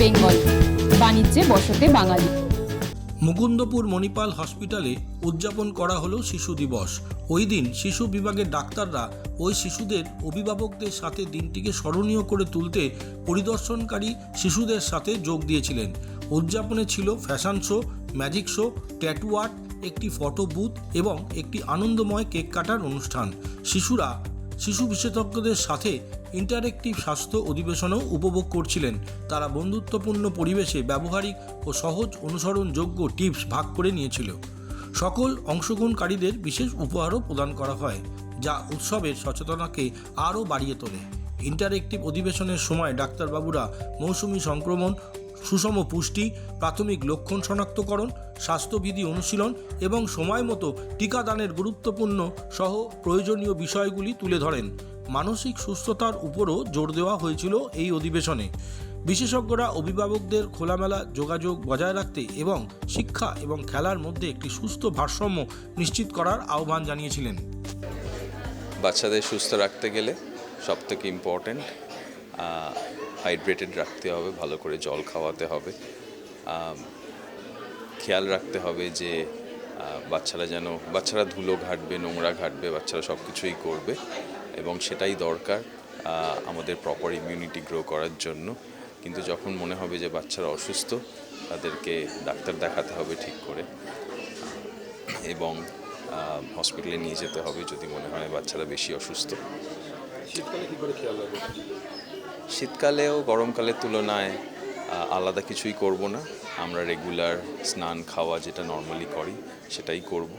বেঙ্গল। বাণিজ্যে বসতে বাঙালি। মুকুন্দপুর মণিপাল হসপিটালে উদযাপন করা হলো শিশু দিবস। ওই দিন শিশু বিভাগের ডাক্তাররা ওই শিশুদের অভিভাবকদের সাথে দিনটিকে স্মরণীয় করে তুলতে পরিদর্শনকারী শিশুদের সাথে যোগ দিয়েছিলেন। উদযাপনে ছিল fashion show, magic show, tattoo art, একটি ফটো বুথ এবং একটি আনন্দময় কেক কাটার অনুষ্ঠান। শিশুরা শিশু বিশেষজ্ঞদের সাথে ইন্টারেক্টিভ স্বাস্থ্য অধিবেশনও উপভোগ করছিলেন। তারা বন্ধুত্বপূর্ণ পরিবেশে ব্যবহারিক ও সহজ অনুসরণযোগ্য টিপস ভাগ করে নিয়েছিল। সকল অংশগ্রহণকারীদের বিশেষ উপহারও প্রদান করা হয়, যা উৎসবের সচেতনাকে আরও বাড়িয়ে তোলে। ইন্টারেক্টিভ অধিবেশনের সময় ডাক্তারবাবুরা মৌসুমি সংক্রমণ সুষম পুষ্টি, প্রাথমিক লক্ষণ শনাক্তকরণ, স্বাস্থ্যবিধি অনুশীলন এবং সময় মতো টিকাদানের গুরুত্বপূর্ণ সহ প্রয়োজনীয় বিষয়গুলি তুলে ধরেন। মানসিক সুস্থতার উপরও জোর দেওয়া হয়েছিল এই অধিবেশনে। বিশেষজ্ঞরা অভিভাবকদের খোলামেলা যোগাযোগ বজায় রাখতে এবং শিক্ষা এবং খেলার মধ্যে একটি সুস্থ ভারসাম্য নিশ্চিত করার আহ্বান জানিয়েছিলেন। বাচ্চাদের সুস্থ রাখতে গেলে সব থেকে ইম্পর্ট্যান্ট হাইড্রেটেড রাখতে হবে, ভালো করে জল খাওয়াতে হবে। খেয়াল রাখতে হবে যে বাচ্চারা যেন, বাচ্চারা ধুলো ঘাটবে, নোংরা ঘাটবে, বাচ্চারা সব কিছুই করবে এবং সেটাই দরকার আমাদের প্রপার ইমিউনিটি গ্রো করার জন্য। কিন্তু যখন মনে হবে যে বাচ্চারা অসুস্থ, তাদেরকে ডাক্তার দেখাতে হবে ঠিক করে। এবং হসপিটালে নিয়ে যেতে হবে যদি মনে হয় বাচ্চারা বেশি অসুস্থ। শীতকালে কি করে খেয়াল শীতকালেও গরমকালের তুলনায় আলাদা কিছুই করব না। আমরা রেগুলার স্নান, খাওয়া যেটা নর্মালি করি, সেটাই করব।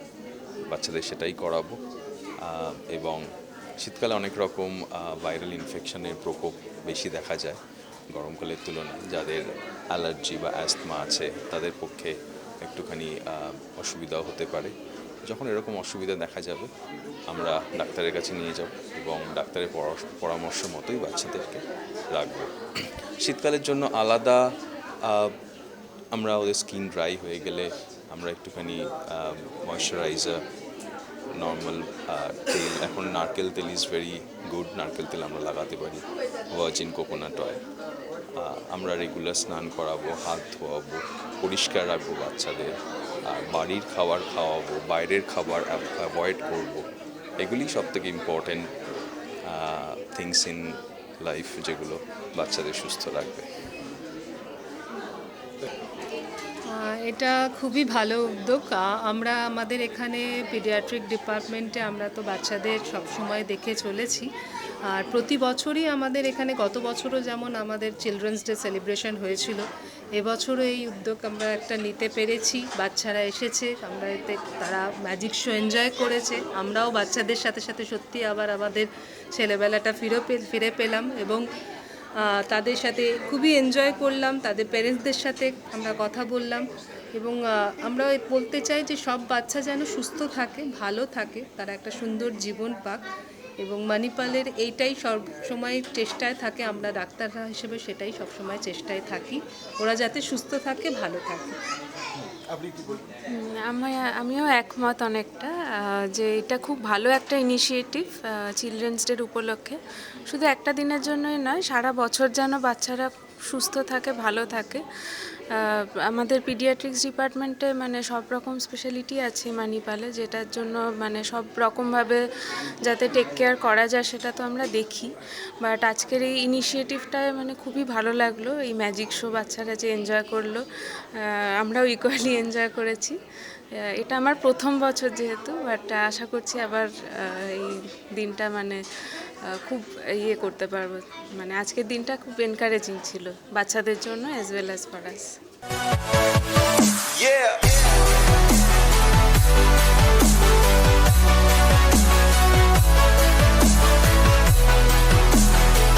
বাচ্চাদের সেটাই করাবো। এবং শীতকালে অনেক রকম ভাইরাল ইনফেকশনের প্রকোপ বেশি দেখা যায় গরমকালের তুলনায়। যাদের অ্যালার্জি বা অ্যাস্থমা আছে, তাদের পক্ষে একটুখানি অসুবিধা হতে পারে। যখন এরকম অসুবিধা দেখা যাবে, আমরা ডাক্তারের কাছে নিয়ে যাব এবং ডাক্তারের পরামর্শ মতোই বাচ্চাদেরকে রাখব। শীতকালের জন্য আলাদা আমরা ওদের স্কিন ড্রাই হয়ে গেলে আমরা একটুখানি ময়শ্চারাইজার নর্মাল তেল, এখন নারকেল তেল ইজ ভেরি গুড নারকেল তেল আমরা লাগাতে পারি। ভার্জিন কোকোনাট অয়েল আমরা রেগুলার স্নান করাবো, হাত ধোয়াবো, পরিষ্কার রাখব বাচ্চাদের বাড়ির খাবার খাওয়াবো, বাইরের খাবার অ্যাভয়েড করব। এগুলি সব থেকে ইম্পর্টেন্ট থিংস ইন লাইফ যেগুলো বাচ্চাদের সুস্থ রাখবে। এটা খুবই ভালো উদ্যোগ। আমরা আমাদের এখানে পিডিয়াট্রিক ডিপার্টমেন্টে আমরা তো বাচ্চাদের সবসময় দেখে চলেছি। আর প্রতি বছরই আমাদের এখানে, গত বছরও যেমন আমাদের চিলড্রেন্স ডে সেলিব্রেশন হয়েছিল, এবছরও এই উদ্যোগ আমরা একটা নিতে পেরেছি। বাচ্চারা এসেছে, আমরা এতে, তারা ম্যাজিক শো এনজয় করেছে। আমরাও বাচ্চাদের সাথে সাথে সত্যি আবার আমাদের ছেলেবেলাটা ফিরে ফিরে পেলাম এবং তাদের সাথে খুবই এনজয় করলাম, তাদের প্যারেন্টসদের সাথে আমরা কথা বললাম এবং আমরা বলতে চাই যে সব বাচ্চা যেন সুস্থ থাকে, ভালো থাকে, তারা একটা সুন্দর জীবন পাক। এবং মানিপালের এইটাই সব সময় চেষ্টায় থাকে আমরা ডাক্তাররা হিসেবে সেটাই সব সময় চেষ্টায় থাকি। ওরা যাতে সুস্থ থাকে ভালো থাকে। আমি আমিও একমত অনেকটা যে এটা খুব ভালো একটা ইনিশিয়েটিভ চিলড্রেন্স ডের উপলক্ষে। শুধু একটা দিনের জন্যই নয় সারা বছর যেন বাচ্চারা সুস্থ থাকে, ভালো থাকে। আমাদের পিডিয়াট্রিক্স ডিপার্টমেন্টে মানে সব রকম স্পেশালিটি আছে মানিপালে, যেটার জন্য মানে সব রকমভাবে যাতে টেক কেয়ার করা যায় সেটা তো আমরা দেখি। বাট আজকের এই ইনিশিয়েটিভটায় মানে খুবই ভালো লাগল, এই ম্যাজিক শো বাচ্চারা যে এনজয় করল। আমরাও ইকুয়ালি এনজয় করেছি। এটা আমার প্রথম বছর যেহেতু বাট আশা করছি আবার এই দিনটা মানে খুব ইয়ে করতে পারব মানে আজকের দিনটা খুব এনকারেজিং ছিল বাচ্চাদের জন্য as well as for us.